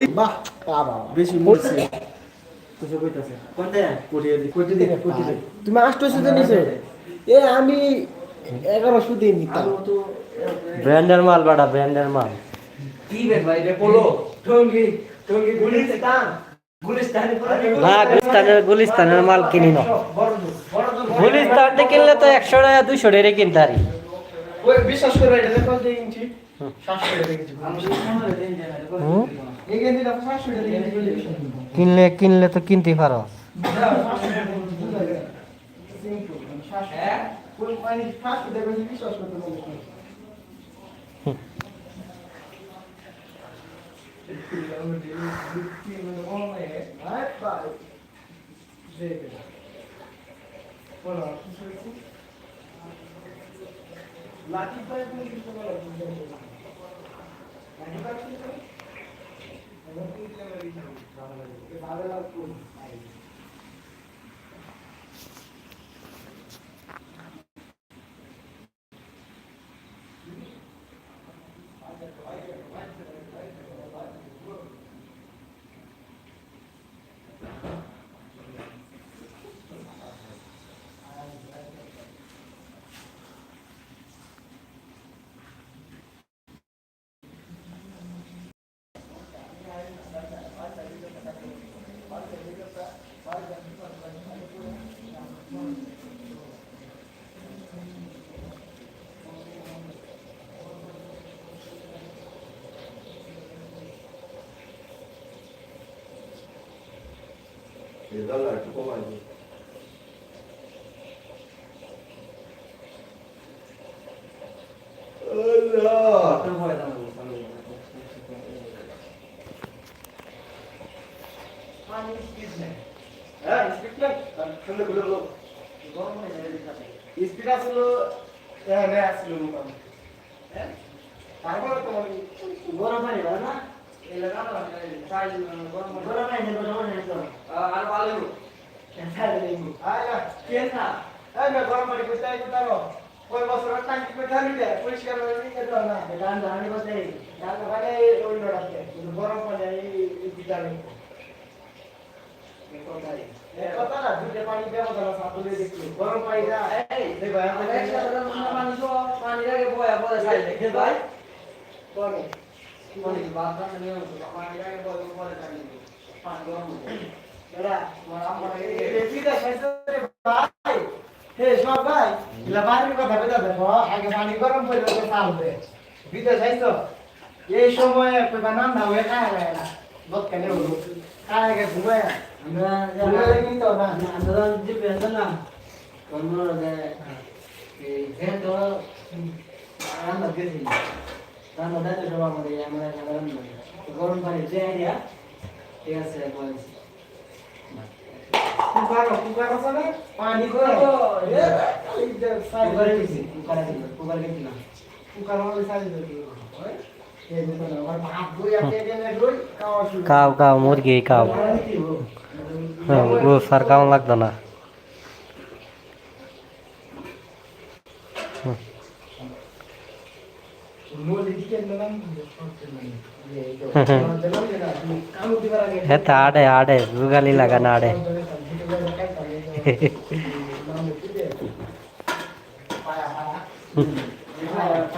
বাহ বেশি মরছে তুমি আষ্টশো নিছো এ আমি এগারোশো দিয়ে নিতাম। ব্র্যান্ডের মাল বাড়া ব্র্যান্ডের মাল। কি বে ভাই রে পোলো টঙ্গি টঙ্গি গুলিস্তান গুলিস্তানের গুলিস্তানের মাল কিনি না। গুলিস্তান কিনলে তো একশো টাকা দুইশো টাকা কিনতে পারি বিশ্বাস করে এটা কত ইঞ্চি? কিনলে কিনলে তো কিনতে পারো। হ্যাঁ বিশ্বাস लाठी গরম হয়ে যায় দিতে স্পিড আসলো হ্যাঁ আসলো হ্যাঁ তারপরে তোমার গরম পানি না গরম পানি না না ভিটামিন কথা না দুধে পানি দেওয়া যাবে সাবলে দেখল গরম পানি দা এই দেখো পানি তো পানি লাগে বয়া বয়া দেখে ভাই দেখো করে বিদেশ আইছো এই সময় কইবা নাম না হয়ে খায় না বত কেন হলো খায় গে ঘুমায় আমরা ঘুমায় কিন্তু না আমরা যে বেন্দা না কোন রে এই যে তো আমরা গেছি রান্না দাইতে সব আমাদের আমরা রান্না গরম পানি যে আইডিয়া ঠিক আছে বলছি কুকার কুকার আছে না পানি করে এ এই কুকারে গেছি কুকারে কুকারে না। কুকার খাওয়া শুরু কাও কাও মুরগি কাও হ্যাঁ গোস আর কেমন লাগতো না মোলি দিকে নাম কাম দিবার আগে হেতে আড়ে আড়ে জুগালি লাগা না আড়ে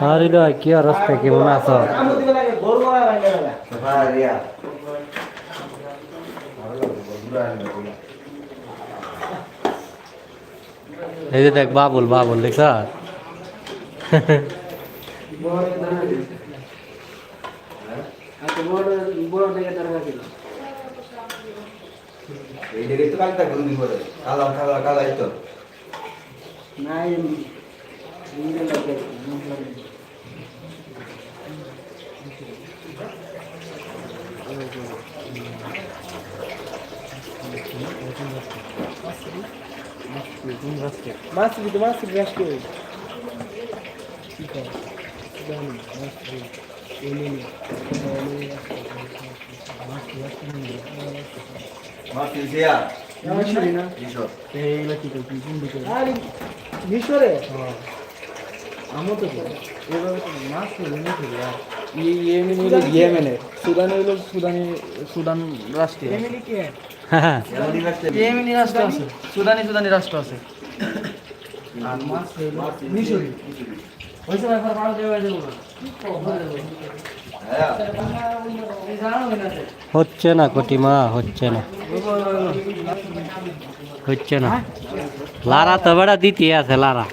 আর ইলো কি অবস্থা কেমন আছো Con Durán, ¿no? এই যে দেখ বাবুল দেখছ এই দেখে তো কালটা গুরু দিব কালা কালা কালা তো। গ্যাস করে ঠিক আছে জানি মাছ দিই এই নিয়ে মাছ কিনছিয়া মিশরে আরে মিশরে আমও তো এভাবে তো মাছ নিয়ে নিয়ে ই- ইয়েমেন হলো সুদান হলো সুদানি সুদান রাষ্ট্রীয় এমনি কে? হ্যাঁ ইয়েমেনি রাষ্ট্র আছে। সুদানি? সুদানি রাষ্ট্র আছে। আর মাছ মিশরি। ওই সময় ফর পাড়া দেওয়া যাবে না হ্যাঁ এই জানো না হচ্ছে না কটিমা হচ্ছে না হচ্ছে না লারা তো বেড়া দিতে আছে লারা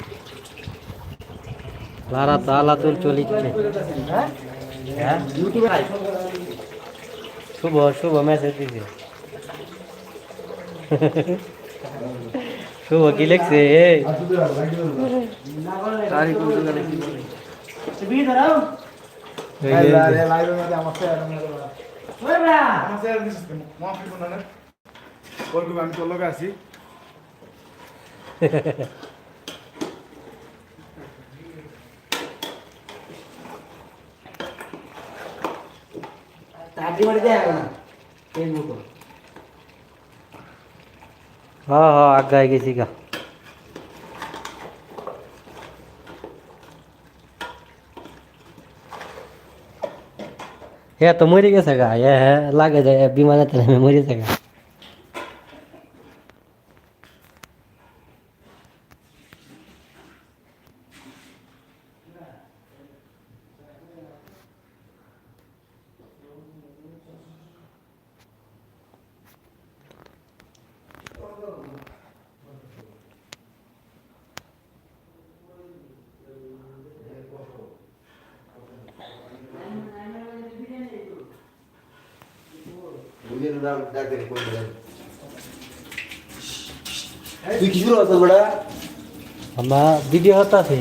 লারা তো আলাদুল চলিচ্ছে হ্যাঁ শুভ শুভ মেসেজ দিছে শুভ কি লিখছে আমি তোর লগে আছি তাড়ি মারি দেয় না ফেসবুক হ্যাঁ হ্যাঁ আগায় গেছি গা হ্যাঁ তো মরে গেছে গা হ্যাঁ হ্যাঁ লাগে যায় বিমানে তো নেমে মরে গেছে গা বুঝেন তুই কি শুরু আছিস বড়া আমরা ভিডিও হতাছি।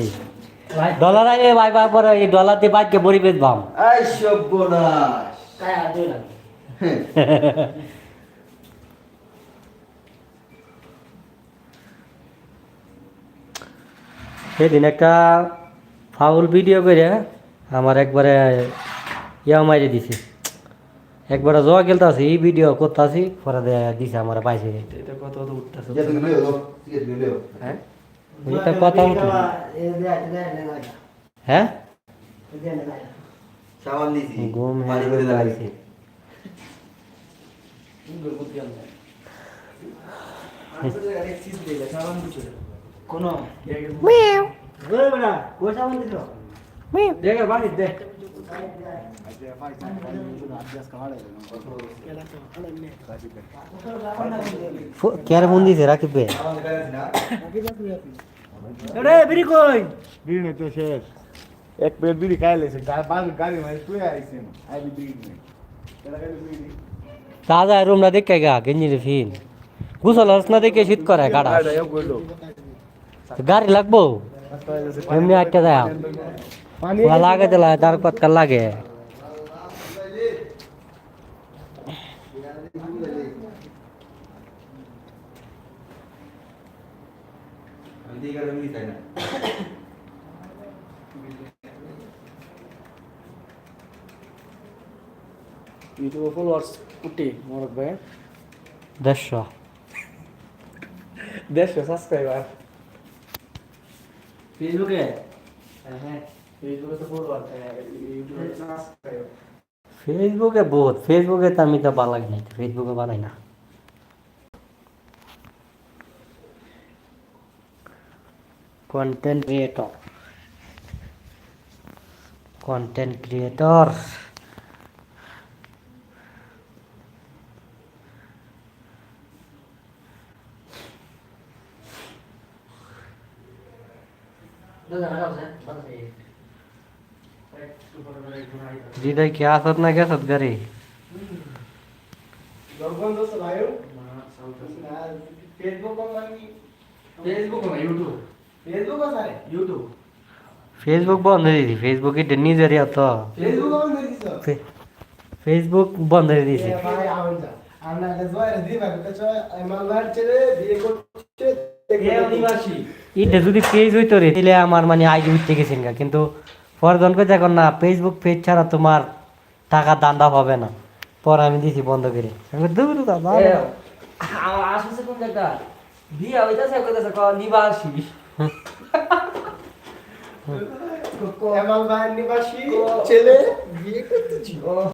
ডলার আইলে ভাই ভাই পরে এই ডলার দিয়ে বাইকে বড়ি বেচবাম কায় দেই সেদিন একটা ফাউল ভিডিও করে আমার একবারে ইয়া মাইরে দিছে। একবারে জোয়া খেলতে এই ভিডিও করতেছি পরে দে- দিছে আমার পাইছে এটা কত কত উঠতেছে যে তুমি লইও যে তুমি লইও হ্যাঁ এটা কথা উঠল এ দেয় দেয় না হ্যাঁ দেয় না সাবান দিছি ঘুম পানি করে হ্যাঁ দাঁড়াইছি কোন ওই বড়া কোসা বন্ধ দিছো দেখে বাড়ি দে কেয়ার ফোন দিছে রাকিব ভাই রে বিড়ি কই? বিড়ি নেই তো শেষ। এক প্লেট বিড়ি খাই লেছে বাল গাড়ি মানে তুই আইছেন আই বিড়ি নেই। তাজা রুমটা দেখে গা গেঞ্জি ফিন গুছল হস না দেখে শীত করে গাড়া। গাড়ি লাগবো? এমনি আটটা যায়। পানি ওয়া লাগে দিলা তার কতকাল লাগে আমি দিই গেলে মিলি তাই না ইউটিউবে ফলোয়ার্স উঠে মোরক ভাই দেড়শো দেড়শো সাবস্ক্রাইবার ফেসবুকে হ্যাঁ বহুত ফেসবুকে তো আমি তো বালাই নাই ফেসবুকে বানাই না। কন্টেন্ট ক্রিয়েটর কন্টেন্ট ক্রিয়েটর দাদা রাখা আছে হৃদয় কি আসত না গেছত গাড়ি লকডাউন তো চলায়ও ফেসবুক মানে ফেসবুক না ইউটিউব ফেসবুক আছে ইউটিউব ফেসবুক বন্ধ করে দিছি ফেসবুক এটা নিজের ইয়া তো ফেসবুক আমি দিছো ফে- ফেসবুক বন্ধ করে দিছি এ ভাই আউন যা আমরা গজওয়ার দিবা কত মালবার ছেলে বিয়ে করতে এ অধিবাসী এটা যদি পেজ হইতো রে তাহলে আমার মানে আইডি উঠতে গেছেন গা কিন্তু পরজন করে দেখুন না ফেসবুক পেজ ছাড়া তোমার টাকা দান্ডা হবে না। পরে আমি দিছি বন্ধ করে। দূর দূর, বাবা। কোন জায়গা বিয়া হইতাছে কইতাছে ক নিবাসী। এমাল নিবাসী ছেলে বিয়ে করতেছি।